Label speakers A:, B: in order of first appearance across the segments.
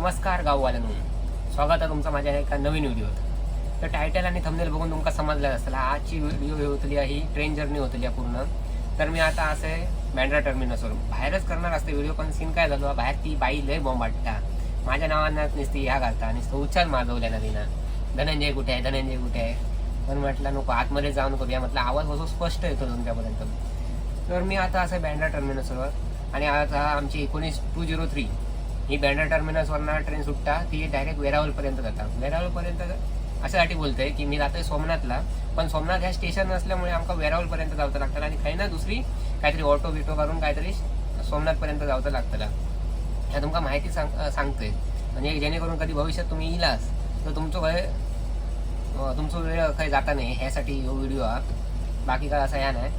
A: नमस्कार गाववाल्यांनो. स्वागत आहे तुमचं माझ्या एका नवीन व्हिडिओत. तर टायटल आणि थंबनेल बघून तुमका समजलं असेल आजची व्हिडिओ हे होतली आहे ही ट्रेन जर्नी होतली आहे पूर्ण. तर मी आता असे बँड्रा टर्मिनसवर बाहेरच करणार असते व्हिडिओ पण सीन काय झालो? बाहेर ती बाई लय बॉम्ब वाटता. माझ्या नावानं नुसती ह्या घालता नुसतं उच्चार माजवल्या ना तिनं धनंजय कुठे आहे? धनंजय कुठे आहे? पण म्हटलं नको आतमध्ये जाऊन करूया. म्हटलं आवाज बसो स्पष्ट येतो तुमच्यापर्यंत? तर मी आता असं बँड्रा टर्मिनसवर आणि आता आमची एकोणीस टू झिरो थ्री ही बँड्रा टर्मिनसवरनं ट्रेन सुटता ती डायरेक्ट वेरावलपर्यंत जातात वेरावलपर्यंत अशासाठी बोलतोय की मी जातोय सोमनाथला पण सोमनाथ ह्या स्टेशन नसल्यामुळे आमका वेरावलपर्यंत जावं लागतं आणि काही ना दुसरी काहीतरी ऑटो बिटो करून काहीतरी सोमनाथपर्यंत जावं लागतं. ह्या तुमका माहिती सांग सांगतोय. म्हणजे जेणेकरून कधी भविष्यात तुम्ही इलास तर तुमचं वय तुमचो तुमचं वेळ काही जाता नाही ह्यासाठी हो व्हिडिओ हा. बाकी काय असा ह्या नाही.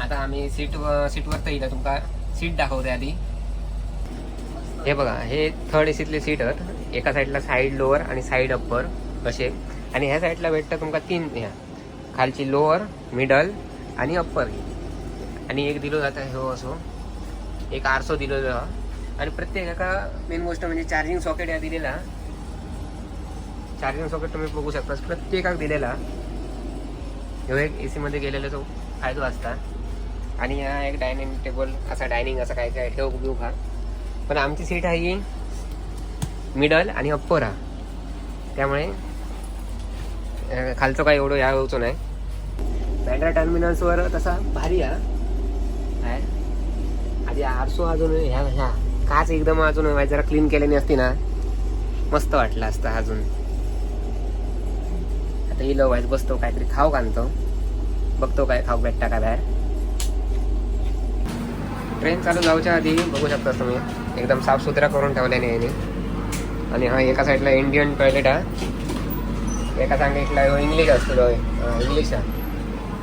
A: आता आम्ही सीट सीटवर तर येईल तुमका सीट दाखवते आधी. हे बघा हे थर्ड एसीतले सीट आहेत. एका साईडला साईड लोअर आणि साईड अप्पर असे. आणि ह्या साईडला भेटतं तुमका तीन ह्या. खालची लोअर मिडल आणि अप्पर आणि एक दिलो जाता हो असो. एक आरसो दिलो जा आणि प्रत्येक एका मेन गोष्ट म्हणजे चार्जिंग सॉकेट या दिलेला. चार्जिंग सॉकेट तुम्ही बघू शकता प्रत्येकाक दिलेला. ह्यो एक ए सीमध्ये गेलेला तो फायदो असता. आणि हा एक डायनिंग टेबल असा डायनिंग असा काय काय ठेव घेऊ खा पण आमची सीट आहे मिडल आणि अप्पर हा. त्यामुळे खालचं काय एवढं या होतो नाही. बँड्रा टर्मिनल्सवर तसा भारी आहे आधी आरसो अजून ह्या ह्या. काच एकदम अजून जरा क्लीन केल्याने असती ना. मस्त वाटलं असतं अजून. आता इलो व्हायच बसतो काहीतरी खाऊ आणतो बघतो काय खाऊ भेटता का बाहेर. ट्रेन चालू जाऊच्या आधी बघू शकता तुम्ही. एकदम साफसुथरा करून ठेवल्याने याने. आणि हा एका साईडला इंडियन टॉयलेट हा एका सांगितला इंग्लिश असतो इंग्लिश हा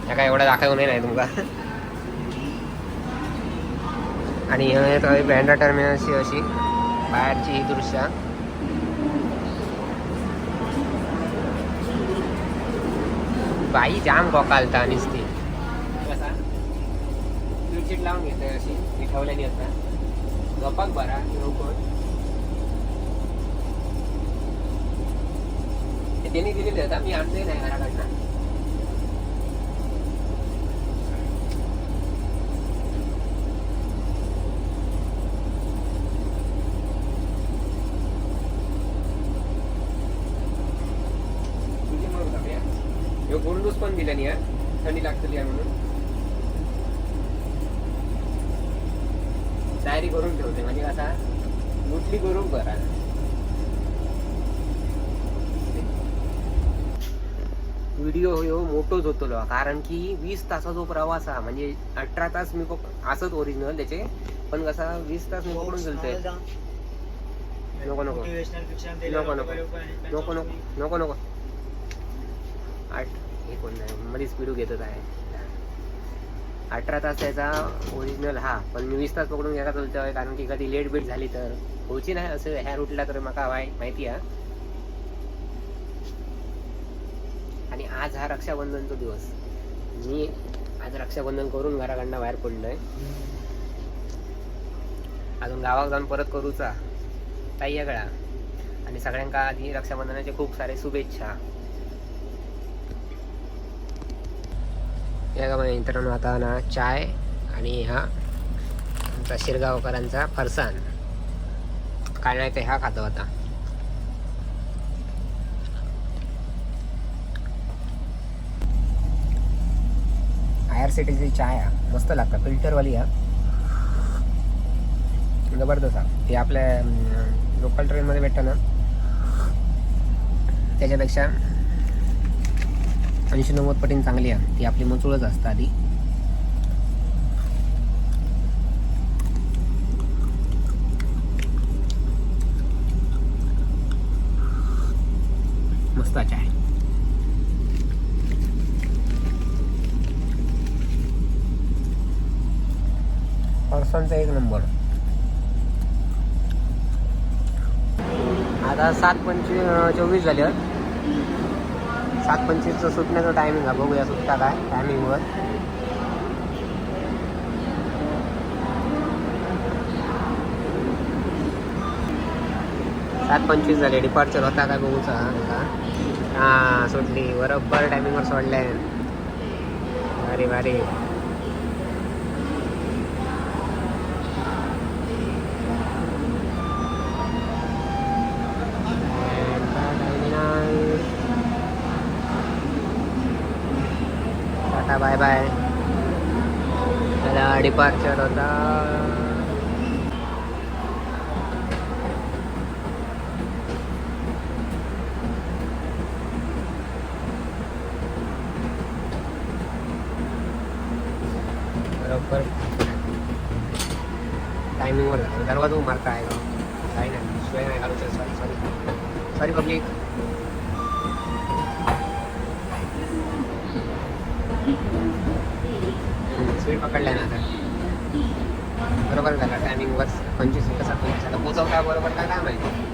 A: ह्या काय एवढा दाखवू नाही तुमका आणि हे तर बँड्रा टर्मिनलची अशी बाहेरची ही दृश्य. बाई जाम गोकालता नुसती. कसा? चिडचिड लावून घेते अशी ती ठेवलेली असता गपाक बरा. लवकर ते त्यांनी दिलेले होता मी आणले नाही घराकडनं. किती ह्यो गोंडूस पण दिला नाही थंडी लागतली आहे म्हणून. तयारी करून ठेवते. म्हणजे कसा? मुठली करून करा. व्हिडिओ ह्यो मोठोच होतो कारण की वीस तासाचा जो प्रवास हा म्हणजे अठरा तास मी असत ओरिजिनल त्याचे पण कसा वीस तास मी पकडून गेलतोय नको नको. नको नको. नको नको. नको नको. आठ हे कोण नाही मध्ये स्पीड घेतच आहे अठरा तास त्याचा ओरिजिनल हा. पण मी वीस तास पकडून घ्यायला आहे कारण की कधी लेट बीट झाली तर. होची नाही असं ह्या रूटला तर माका वाय माहिती आहे आणि आज हा रक्षाबंधनचा दिवस. मी आज रक्षाबंधन करून घराकडनं बाहेर पडलोय. अजून गावात जाऊन परत करूचा. ताई गळा आणि सगळ्यांका आधी रक्षाबंधनाचे खूप सारे शुभेच्छा. या का मित्रांनो आता ना चाय आणि हा आमचा शिरगावकरांचा फरसाण. काय नाही ते हा खातो आता. आय आर सी टीची चाय हा मस्त लागतं फिल्टरवाली हा. जबरदस्त हा. ते आपल्या लोकल ट्रेनमध्ये भेटतं ना. त्याच्यापेक्षा ऐंशी नव्वद पटीन चांगली आहे. ती आपली मचुळच असतं आधी. मस्त आहे. फरसांचा एक नंबर. आता सात पंचवीस चोवीस झाले सात पंचवीसचं सुटण्याचा टायमिंग आहे. बघूया सुटता काय टायमिंगवर सात पंचवीस झाले डिपार्चर होता काय बघूचा हां सुटली. बरोबर टायमिंगवर सोडले भारी भारी. Tata bye bye. त्याला डिपार्चर होता. बरोबर. टायमिंगवर दरवाजा उभारता आहे. काही नाही. शिवाय नाही. घालू sorry sorry sorry public speed पकडलाय ना बरोबर झाला. टायमिंग बस पंचवीस कसा पंचवीस आता पोचवता बरोबर का काय माहिती?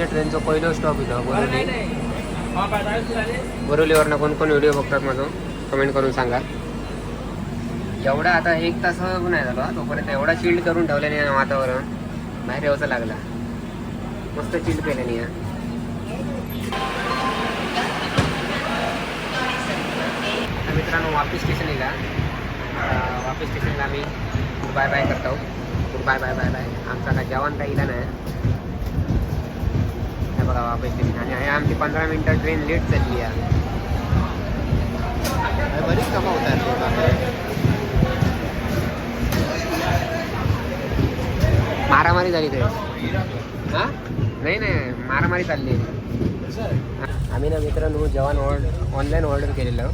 A: आमच्या ट्रेनचं पहिलं स्टॉप इथं बोरोली बोरोलीवरनं कोण कोण व्हिडिओ बघतात माझं? कमेंट करून सांगा. एवढा आता एक तास नाही झालो तोपर्यंत एवढा चिल्ड करून ठेवल्याने वातावरण. बाहेर यावंचं लागला. मस्त चिल्ड या आता मित्रांनो वापी स्टेशनला आता वापी स्टेशनला आम्ही. बाय बाय करतो. बाय बाय बाय बाय आमचा काय जेवण काही इला नाही. बघा वापी स्टेशन आणि हे आमची पंधरा मिनटं ट्रेन लेट चालली आहे.
B: बरीच कामं होतात
A: मारामारी झाली ते. हा? नाही नाही मारामारी चालली. आम्ही ना मित्रांनो जेवण ऑर्डर ऑनलाईन ऑर्डर केलेलं.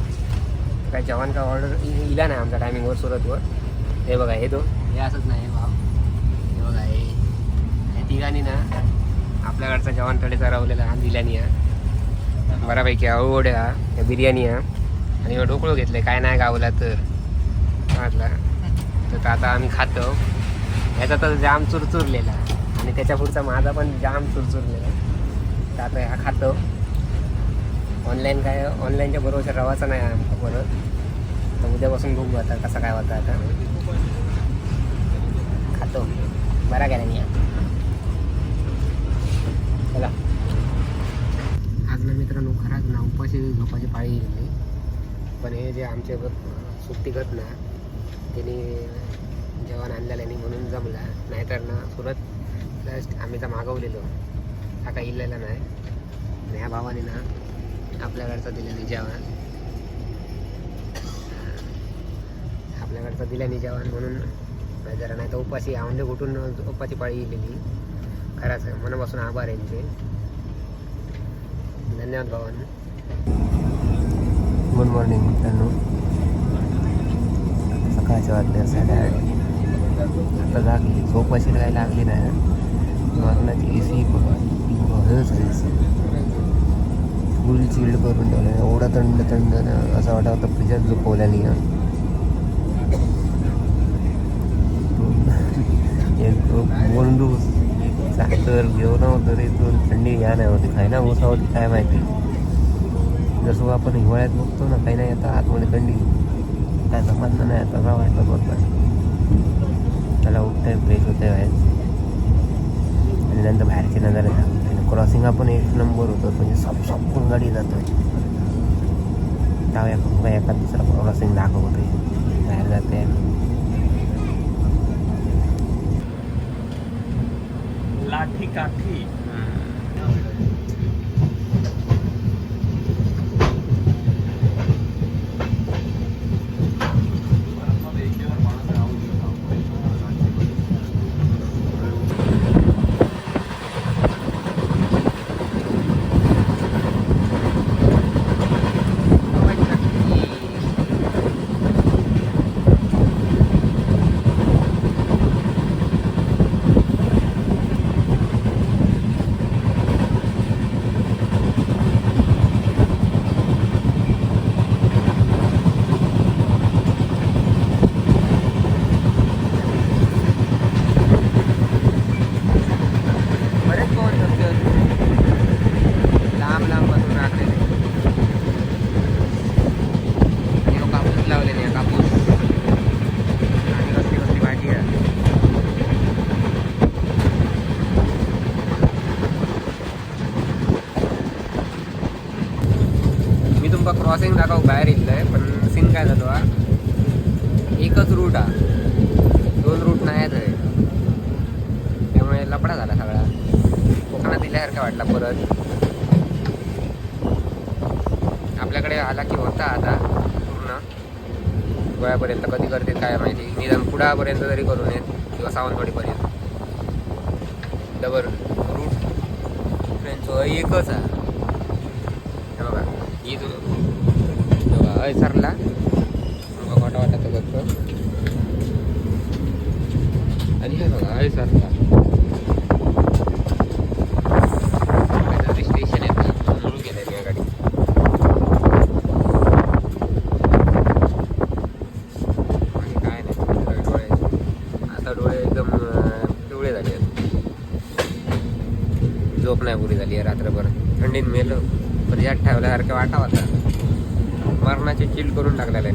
A: काय जेवण काय ऑर्डर इला नाही आमच्या टायमिंगवर सुरतवर. हे बघा हे तो. हे असंच नाही हे बघा हे. हे तिघांनी ना आपल्याकडचा जेवण थोडे चरवलेला हा दिल्यानी हा बऱ्यापैकी आवड हा. बिर्याणी हा आणि ढोकळं घेतले काय नाही गावला तर. म्हटलं तर आता आम्ही खातो. ह्याचा तर जाम चुरचुरलेला आणि त्याच्या पुढचा माझा पण जाम चुरचुरलेला तर आता हा खातो. ऑनलाईन काय ऑनलाईनच्या बरोबर रवाचा नाही आमचा परत तर उद्यापासून भूक आता कसा काय होता आता. खातो. बरा गेला नाही चला. आज ना मित्रांनो खराच ना उपाशी झोपाची पाळी गेली. पण हे जे आमचे सुट्टी गत ना त्यांनी जेवण आणलेलं नाही म्हणून जमला. नाहीतर ना सुरत प्लस आम्ही तर मागवलेलो. हा काही इल्लेला नाही. आणि ह्या भावाने ना आपल्याकडचं दिल्याने जेवण. आपल्याकडचं दिल्याने जेवण म्हणून नाही जरा नाही तर उपाशी आवंडे कुठून उपाची पाळी गेलेली. खरंच आहे. मनापासून आभार यांचे धन्यवाद भावांना गुड मॉर्निंग मित्रांनो. सकाळचे वाजल्या साडेआठ आता जागी झोप अशी काय लागली नाही. मागण्याची ए सी झाली फुल चिल्ड करून ठेवलं एवढा थंड थंड ना असं वाटत होतं फ्रीजात झोपवल्याने एक बोलून साखर घेऊन होतं इथून थंडी या नाही होती खायला उसा होती काय माहिती. जसं आपण हिवाळ्यात बघतो ना काही नाही आता आतमध्ये थंडी. काय समजलं नाही आता का वाटलं बघ त्याला उठतंय फ्रेश होते बाहेर. आणि नंतर बाहेरचे नजारे दाखवते क्रॉसिंग आपण एक नंबर होतो म्हणजे सब पण गाडी जातो त्यावेळेला आपण दुसरा क्रॉसिंग दाखवतोय. बाहेर जाते
B: लाठी काठी
A: क्रॉसिंग दाखव बाहेर येतलंय पण सीन काय झालो हा. एकच रूट हा. दोन रूट नाही आहेत त्यामुळे लपडा झाला सगळा. कोकणात दिल्यासारखा वाटला परत. आपल्याकडे आला की होता आता पूर्ण. गोव्यापर्यंत कधी करते काय माहिती. निदान कुडापर्यंत तरी करून येत किंवा सावंतवाडीपर्यंत. डबल रूट ट्रेनचं एकच आहे. सरला मग वाटा वाटत फक्त आणि हे बघा अय सरला काहीतरी स्टेशन येतं मुळू गेलं या गाडी. आणि काय नाही डोळे. आता डोळे एकदम अं, पिवळे झाले आहेत. झोप नाही पुरी झाली आहे रात्रभर. थंडीत मेलो. पण यात ठेवल्यासारखं वाटा होता. मरणाचे किल करून टाकलेले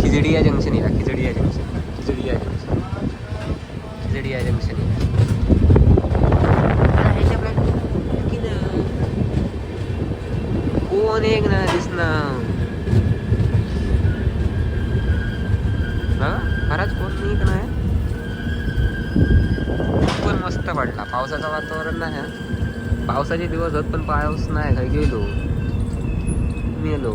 A: खिजडिया जंक्शन या खिचडिया जंक्शन पावसाचे दिवस होत पण पाऊस नाही काय गेलो. मेलो.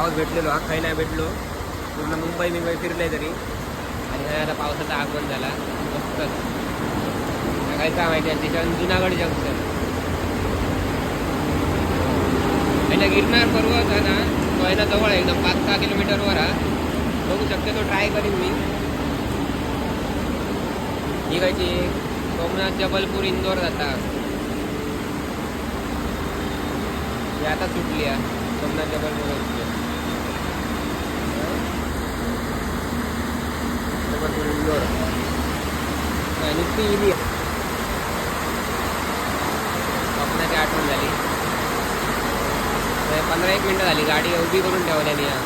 A: पाऊस भेटलेलो हा काही नाही भेटलो. पूर्ण मुंबई मुंबई फिरले तरी. आणि हा आता पावसाचा आगमन झाला. मस्तच. काय काय माहिती आहे त्याच्यावर जुनागड जंक्शन आणि गिरनार पर्वत आहे ना तो आहे ना जवळ आहे एकदम पाच सहा किलोमीटरवर हा बघू शकते तो ट्राय करीन मी. ही कायची सोमनाथ जबलपूर इंदोर जाता. ही आता सुटली आहे सोमनाथ जबलपूर. जबलपूर इंदोर नाही, नुसती इली स्वप्नाची आठवण झाली पंधरा एक मिनटं झाली गाडी उभी करून ठेवल्याने या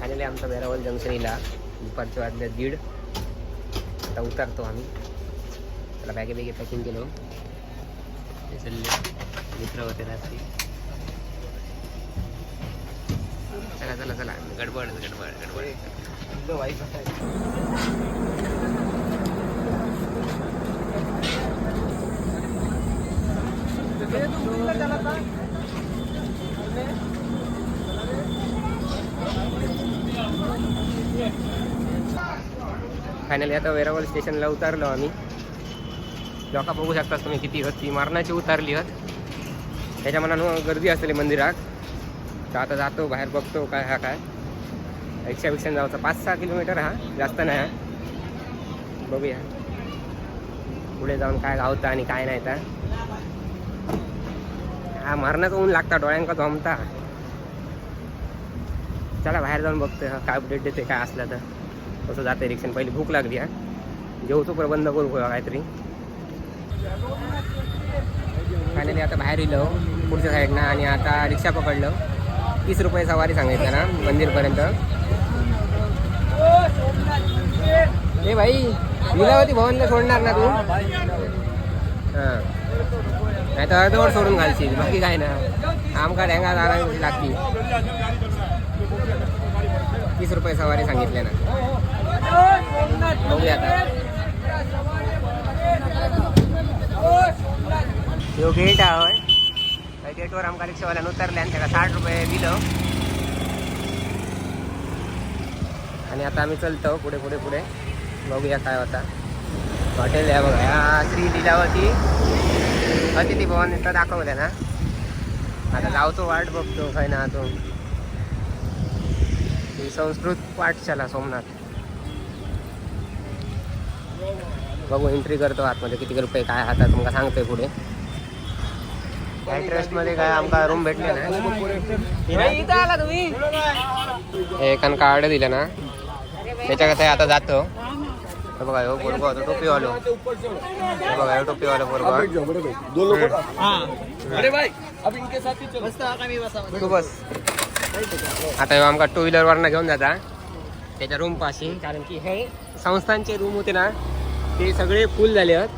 A: फायनली आमचा वेरावल जंक्शनीला दुपारच्या वाजल्या दीड आता उतरतो आम्ही त्याला बॅगे बॅगे पॅकिंग केलो मित्र होते रात्री चला चला. गडबड गडबड गडबड. फायनली आता वेरावल स्टेशनला उतारलो आम्ही. लोका बघू शकता तुम्ही किती होत ती मारणाची उतारली होत. त्याच्या मनानं गर्दी असलेली मंदिरात. तर आता जातो बाहेर बघतो काय हा काय. रिक्षा बिक्षा जाऊचा पाच सहा किलोमीटर हा जास्त नाही हा. बघूया. पुढे जाऊन काय गावतं आणि काय नाही तर. हा मरणाचं ऊन लागता डोळ्यांका जमता चला बाहेर जाऊन बघतोय काय अपडेट देते काय असलं तर. कसं जाते रिक्षाने पहिली भूक लागली हा. जेवतो प्रबंध करू काहीतरी. फायनली आता बाहेर येलो पुढच्या साईडनं आणि आता रिक्षा पकडलं. तीस रुपये सवारी सांगितलं ना मंदिरपर्यंत. ए भाई लीलावती भवनला सोडणार ना तू? हां नाही तर अर्धवट सोडून घालशील बाकी काय ना. आमका ढेंगा जाणार लागती तीस रुपये सवारी सांगितले ना. बघूया आता. गेट आहे गेटवर आमका रिक्षावाल्यानं उतरले आणि त्याला साठ रुपये दिलं. आणि आता आम्ही चलतो पुढे पुढे पुढे. बघूया काय होता. हॉटेल आहे बघा. ह्या श्री लिलावती. अतिथी भवन इथं दाखवलं ना. आता लावतो वाट बघतो काय ना तो. ही संस्कृत पाठशाला सोमनाथ. बघू एंट्री करतो आतमध्ये. किती रुपये काय हातात तुमका सांगतोय पुढे. ट्रस्टमध्ये काय आमका रूम भेटले ना? इथं आला तुम्ही. एकान कार्ड दिलं ना. त्याच्या कसं आता जातो. हे बघा हो पोरगो होतो टोपीवालो. हे बघा हो टोपीवालो पोरगो.
B: अरे भाई अब इनके साथ ही चलो.
A: तू बस. आता आमका टू व्हीलर वरनं घेऊन जाता. त्याच्या रूम पाशी कारण की हे संस्थांचे रूम होते ना ते सगळे फुल झाले आहेत.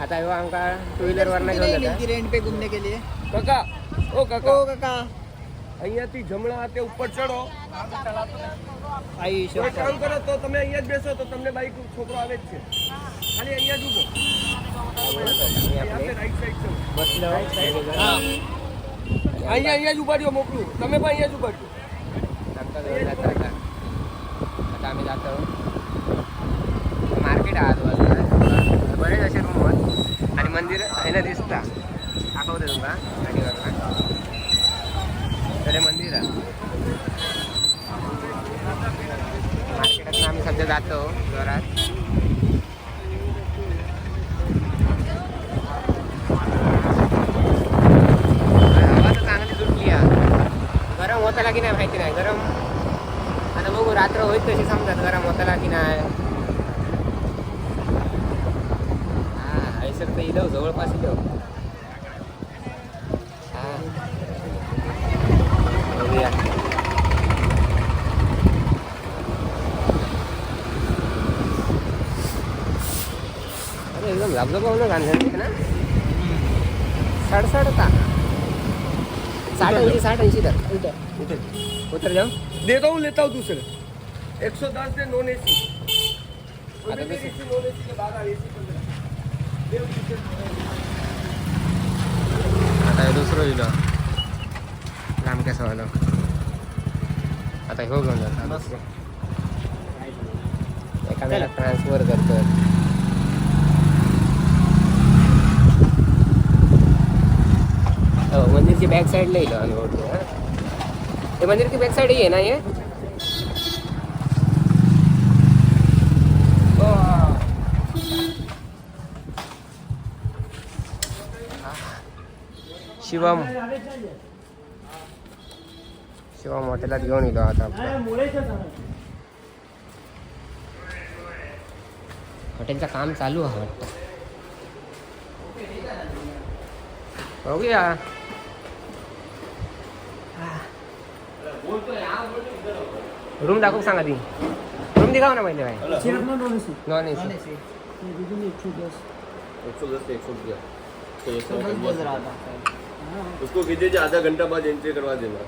A: आता ह्यो आमका टू व्हीलर वरनं घेऊन जाता
C: रेंट पे घूमने के लिए
B: काका ओ काका
C: ओ काका
B: અહીંયાથી જમણા હાથે ઉપર ચડો
C: आई
B: કોઈ કામ કરો તો તમે અહીંયા જ બેસો તો તમને બાઈક છોકરો આવે જ છે ખાલી અહીંયા જ ઊભો
A: आम्ही
B: આપણે
A: आपले
B: રાઈટ સાઈડ ચલો
A: बसलो
B: અહીંયા અહીંયા જ ઉભા રહ્યો મોકલું તમે પણ અહીંયા જ ઉભા રહ્યો
A: आमचा घेऊन जाता आता बरेच असे रूम आहेत आणि मंदिर आहे ना दिसता. दाखवते तुमका गाडीवर तर हे मंदिर आहे. मार्केटात आम्ही सध्या जातो घरात हवा गरम होताला की नाही माहिती नाही. गरम. आता बघू रात्र होईल तशी समजत गरम होताला की नाही ऐसर तर इलो जवळपास इलो हा. बघूया. अरे एकदम झबझबावून गाणं ना? सडसडता साठ ऐंशी साठ ऐंशी तर उतर जाऊ.
B: देता हूँ लेता हूँ दूसरे. एक सौ दस नॉन ए सी
A: आता कसं?
B: नॉन ए सी के बाद ए सी
A: आता हे दुसरं इलं लांब कसं आलं आता हो घेऊन जातो एखाद्याला ट्रान्सफर करतो हो मंदिरची बॅक साईडला येईल अनुभव हे. मंदिरची बॅक साईड आहे ना हे? शिवम. शिवम हॉटेलात घेऊन येलो आता. हॉटेलचं काम चालू आहे वाटतं. बघूया. रूम दाखवू सांगा ती. रूम दिखाव ना पहिले भाई नॉन ए सी
B: एक सौ दस. एक सौ दिया उसको कीजिए आधा घंटा बाद एंट्री करवा देना।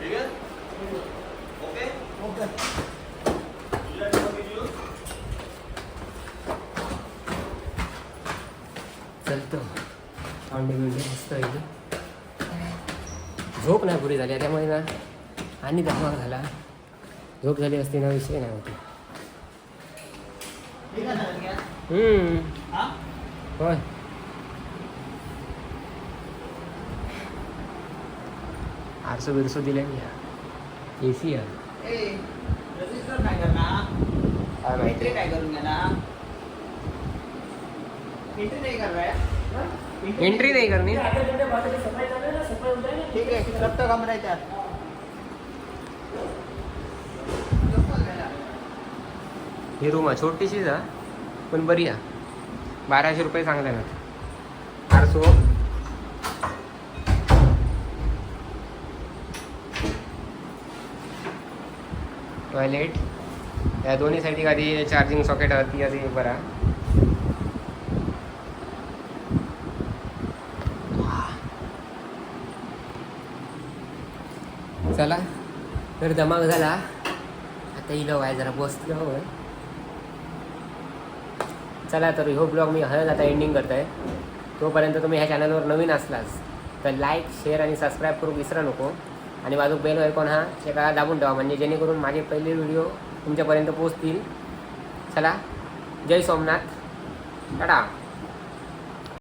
B: ठीक है?
A: चलतो. अंडे बिंडे मस्त आहे झोप नाही पुरी झाली त्यामुळे ना आणि धमाक झाला. झोप झाली असती ना विषय नाही होती. हम्म. होय. आरसो बिरसो दिले ए सी आहे
C: काय
A: माहिती?
C: काय करून एंट्री नाही करणार?
A: एंट्री नाही करणे
C: ठीक आहे कमरायच्या
A: ही रूम आहे छोटीशीच आहे पण बरी आहे. बाराशे रुपये सांगले ना आरसो? टॉयलेट. या दोन्ही साईडी आधी चार्जिंग सॉकेट आधी आधी बरा. चला तर धमाक झाला. आता इलो आहे जरा बसलो होय. चला तर ह्यो ब्लॉग मी हळद आता एंडिंग करत आहे तोपर्यंत तुम्ही ह्या चॅनलवर नवीन असलास तर लाईक शेअर आणि सबस्क्राईब करू विसरा नको. आणि माझं बेल आयकॉन हा एका दाबून ठेवा. म्हणजे जेणेकरून माझे पहिले व्हिडिओ तुमच्यापर्यंत पोहोचतील. चला जय सोमनाथ. टाटा.